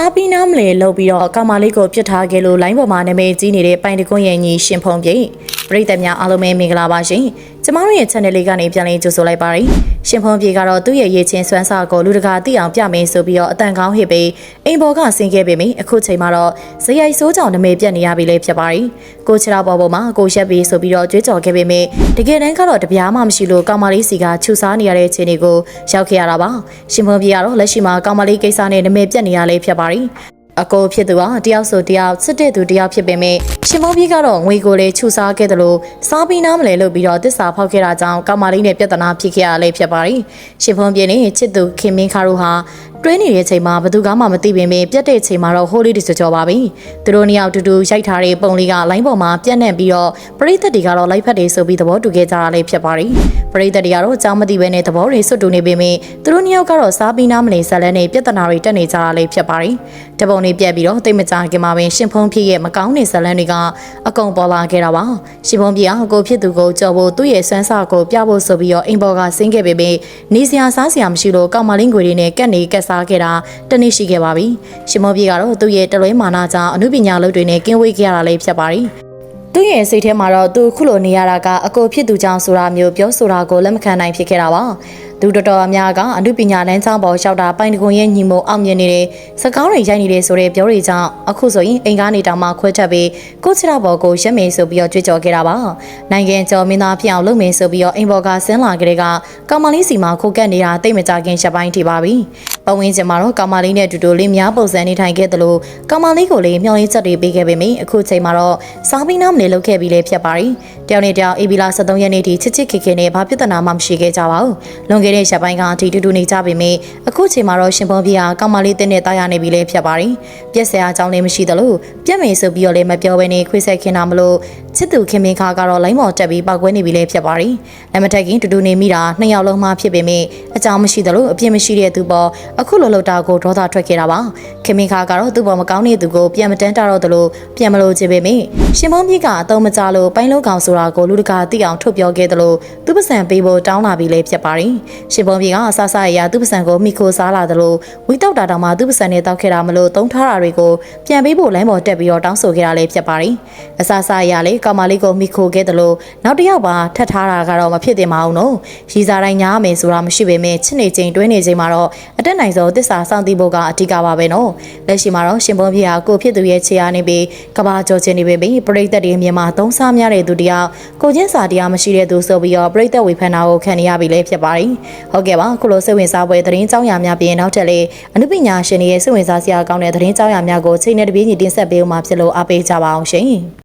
စားပြီးနားမလဲလှုပ်ပြီးတော့ကောင်မလေးကိုပြစ်ထားခဲ့လို့လိုင်းပေါ်မှာနာမည်ကြီးနေတဲ့ပိုင်တကွန်းရဲ့ညီရှင်ဖုံပြိ ပရိသတ်များအားလုံးပဲမင်္ဂလာပါရှင်ကျမတို့ရဲ့ channel လေးကနေပြန်လည်ကြိုဆိုလိုက်ပါရစေရှင်ဖုံပြေကတော့သူ့ရဲ့ရေးချင်းစွမ်းစာကိုလူတကာသိအောင်ပြမယ်ဆိုပြီးတော့အတန်ကောင်းဟစ်ပြီးအိမ်ပေါ်ကဆင်းခဲ့ပေမယ့်အခုချိန်မှာတော့ဇယိုက်ဆိုးကြောင်နာမည်ပြတ်နေရပြီလေဖြစ်ပါရီကိုချရာပေါ်ပေါ်မှာကိုရက်ပြီးဆိုပြီးတော့ကြွေးကြော်ခဲ့ပေမယ့်တကယ်တမ်းကတော့တပြားမှမရှိလို့ကောင်မလေးစီကခြူစားနေရတဲ့အခြေအနေကိုရောက်ခဲ့ရတာပါရှင်ဖုံပြေကတော့လက်ရှိမှာကောင်မလေးကိစ္စနဲ့နာမည်ပြတ်နေရလေဖြစ်ပါရီ အကိုဖြစ်သူဟာတယောက်ဆိုတယောက်စစ်တဲ့သူတယောက်ဖြစ်ပေမဲ့ရှင်မောပြေကတော့ငွေကိုလည်းခြူစားခဲ့တယ်လို့စားပြီးနားမလဲလို့ပြီးတော့တစ္ဆာဖောက်ခဲ့တာကြောင့်ကောင်မလေးနဲ့ပြဿနာဖြစ်ခဲ့ရလဲဖြစ်ပါရီရှင်ဖုံပြေနဲ့ချစ်သူခင်မင်းခါတို့ဟာတွဲနေတဲ့ချိန်မှာဘသူကမှမသိပေမဲ့ပြတ်တဲ့ချိန်မှာတော့ဟိုးလေးတစကြောပါပြီသူတို့နှစ်ယောက်တူတူရိုက်ထားတဲ့ပုံလေးကလိုင်းပေါ်မှာပြန့်နှံ့ပြီးတော့ပရိသတ်တွေကတော့လိုက်ဖက်တွေဆိုပြီးသဘောတူခဲ့ကြတာလေးဖြစ်ပါရီပရိသတ်တွေကတော့အကြောင်းမသိဘဲနဲ့သဘောတွေဆွတ်တူနေပေမဲ့သူတို့နှစ်ယောက်ကတော့စားပြီးနားမလဲဇက်လန်းနဲ့ပြဿနာတွေတက်နေကြတာလေးဖြစ်ပါရီတပုံလေးပြက်ပြီးတော့တိတ်မကြခင်မှာပင်ရှင်ဖုံးဖြစ်ရဲ့မကောင်းတဲ့ဇက်လန်းတွေကအကုန်ပေါ်လာခဲ့တာပါရှင်ဖုံးပြအကိုဖြစ်သူကိုကြော်ဖို့သူ့ရဲ့ဆွမ်းစာကိုပြဖို့ဆိုပြီးတော့အိမ်ပေါ်ကဆင်းခဲ့ပေမဲ့နေစရာစားစရာမရှိလို့ကောက်မလင်းခွေတွေနဲ့ကက်နေကက်စားခဲ့တာတနေ့ရှိခဲ့ပါပြီရှင်မောပြေကတော့သူ့ရဲ့တလွဲမာနာကြောင့်အမှုပညာလုပ်တွေနဲ့ကင်းဝေးခဲ့ရတာလေးဖြစ်ပါရီ သူ့ရဲ့စိတ်ထဲမှာတော့သူခုလိုနေရတာကအကိုဖြစ်သူကြောင့်ဆိုတာမျိုးပြောဆိုတာကိုလက်မခံနိုင်ဖြစ်ခဲ့တာပါသူတော်တော်အများကအမှုပညာလမ်းကြောင်းပေါ်လျှောက်တာပိုင်တကွန်ရဲ့ညီမို့အောင်မြင်နေတဲ့စကားတွေရိုက်နေတယ်ဆိုတဲ့ပြောတွေကြောင့်အခုဆိုရင်အိမ်ကားနေတောင်မှခွဲထွက်ပြီးကိုချရဘော်ကိုရက်မေဆိုပြီးတော့ကြွေးကြော်ခဲ့တာပါနိုင်ငံကျော်မင်းသားဖြစ်အောင်လုပ်မယ်ဆိုပြီးတော့အိမ်ဘော်ကဆင်းလာကြတဲ့ကကောင်မလေးစီမှာခိုကက်နေတာတိတ်မကြခင်ချက်ပိုင်းထိပါပြီ ပဝင်းကျင်မှာတော့ကောင်မလေးနဲ့အတူတူလေးများပုံစံနေထိုင်ခဲ့တယ်လို့ကောင်မလေးကိုလေးမျောလင်းချက်တွေပေးခဲ့ပေမယ့်အခုချိန်မှာတော့စားပြီးနားမနေလုပ်ခဲ့ပြီးလေဖြစ်ပါရီတယောက်နဲ့တယောက်အေဘီလာ73ရက်နေ့ထိချစ်ချစ်ခင်ခင်နဲ့ဘာပြဿနာမှမရှိခဲ့ကြပါဘူးလွန်ခဲ့တဲ့ရက်ပိုင်းကအထိတူတူနေကြပေမယ့်အခုချိန်မှာတော့ရှင်ဖုံပြာကောင်မလေးတင်းနဲ့တားရနေပြီလေဖြစ်ပါရီပြက်စရာအကြောင်းလည်းမရှိသလိုပြက်မေဆိုပြီးတော့လည်းမပြောဘဲနဲ့ခွေးဆက်ခင်တာမလို့ချစ်သူခင်မင်းခါကတော့လိုင်းမော်တက်ပြီးပောက်ကွဲနေပြီလေဖြစ်ပါရီလက်မထက်ခင်တူတူနေမိတာနှစ်ယောက်လုံးမှဖြစ်ပေမယ့်အကြောင်းမရှိသလိုအပြစ်မရှိတဲ့သူပေါ်အခုလိုလောက်တာကိုဒေါသထွက်ခဲ့တာပါခင်မင်းခါကတော့သူ့ပေါ်မကောင်းတဲ့သူကိုပြန်မတန်းတတော့သလိုပြန်မလို့ချေပေမယ့်ရှင်ဖုံပြကအတုံးမကြလို့ပိုင်းလုံးကောင်ဆိုတာကိုလူတကာသိအောင်ထုတ်ပြောခဲ့သလိုသူပစံပေးဖို့တောင်းလာပြီလေဖြစ်ပါရီရှင်ဖုံပြကအဆဆရရသူပစံကိုမိခိုစားလာသလိုဝီတောက်တာတောင်မှသူပစံနဲ့တောက်ခဲ့တာမလို့သုံးထားတာတွေကိုပြန်ပေးဖို့လိုင်းပေါ်တက်ပြီးတော့တောင်းဆိုခဲ့တာလည်းဖြစ်ပါရီအဆဆရလေကောင်မလေးကိုမိခိုခဲ့သလိုနောက်တစ်ယောက်ပါထပ်ထားတာကတော့မဖြစ်သင့်ပါဘူးနော်ရီစာတိုင်းညားမယ်ဆိုတာမရှိပေမဲ့ချစ်နေချိန်တွဲနေချိန်မှာတော့အတက်နိုင်ဆုံးတစ္ဆာစောင့်တည်ဖို့ကအဓိကပါပဲနော်လက်ရှိမှာတော့ရှင်ဖုံပြဟာကိုဖြစ်သူရဲ့ခြေအားနေပြီးကဘာကြောချင်းနေပေပြီးပရိသတ်တွေမြန်မာသုံးစားများတဲ့သူတယောက်ကိုချင်းစာတရားမရှိတဲ့သူဆိုပြီးတော့ပရိသတ်ဝေဖန်တာကိုခံနေရပြီလေဖြစ်ပါရီဟုတ်ကဲ့ပါခုလိုစိတ်ဝင်စားပွဲသတင်းကြောင်းရာများပြင်နောက်ထပ်လေအနုပညာရှင်တွေရဲ့စိတ်ဝင်စားစရာကောင်းတဲ့သတင်းကြောင်းရာများကိုချိန်နဲ့တပြေးညီတင်ဆက်ပေးဦးမှာဖြစ်လို့အားပေးကြပါအောင်ရှင်